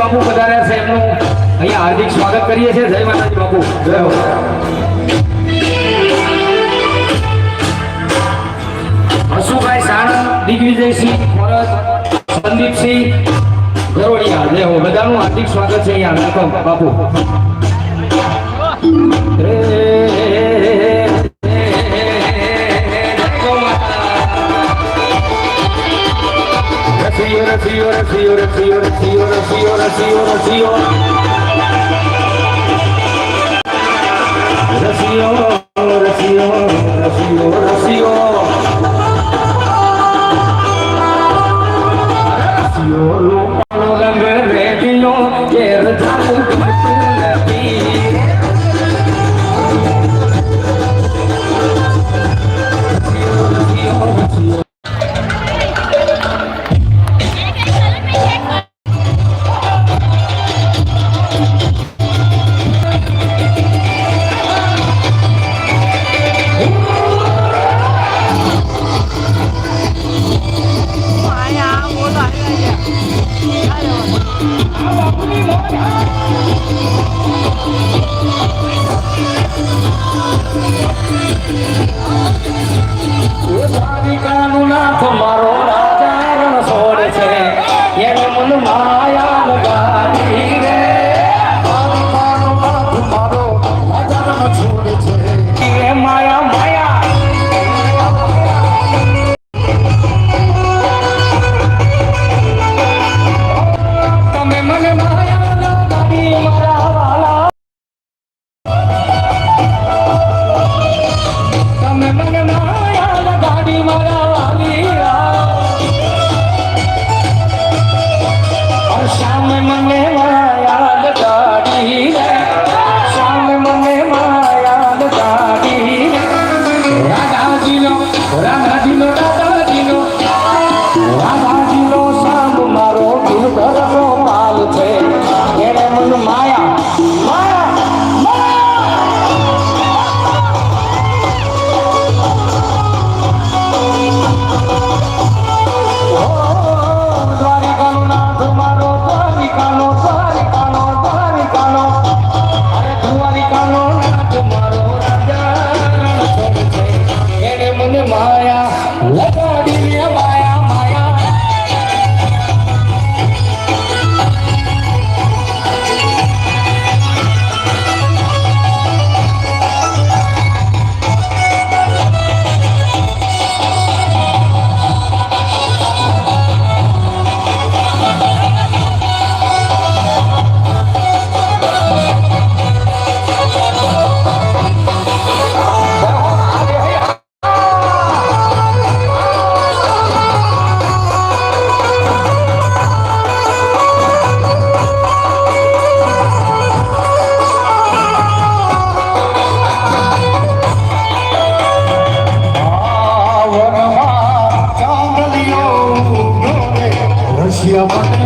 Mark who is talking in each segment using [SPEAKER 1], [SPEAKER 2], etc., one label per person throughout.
[SPEAKER 1] બાપુ પધાર્યા છે એમનું. અહીંયા હાર્દિક સ્વાગત કરીએ છીએ. જય માતાજી બાપુ. જય દિગ્વિજયસિંહ ફરજ સંદીપસિંહ, ગરોડિયા. જય હો, બધાનું હાર્દિક સ્વાગત છે અહીંયા. વેલકમ બાપુ. રસીઓ રસીઓ રસીઓ રસીઓ રસીઓ રસીઓ રસીઓ રસીઓ રસીઓ રસીઓ રસીઓ Thank you. I'm not Yeah,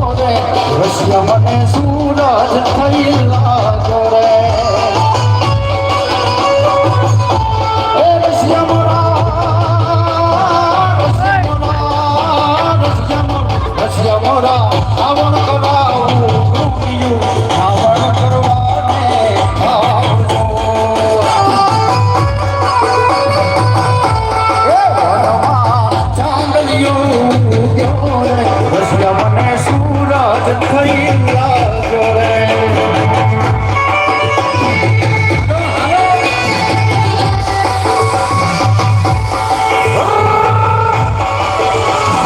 [SPEAKER 1] રે
[SPEAKER 2] રશિયા મને સૂરજ
[SPEAKER 1] થઈ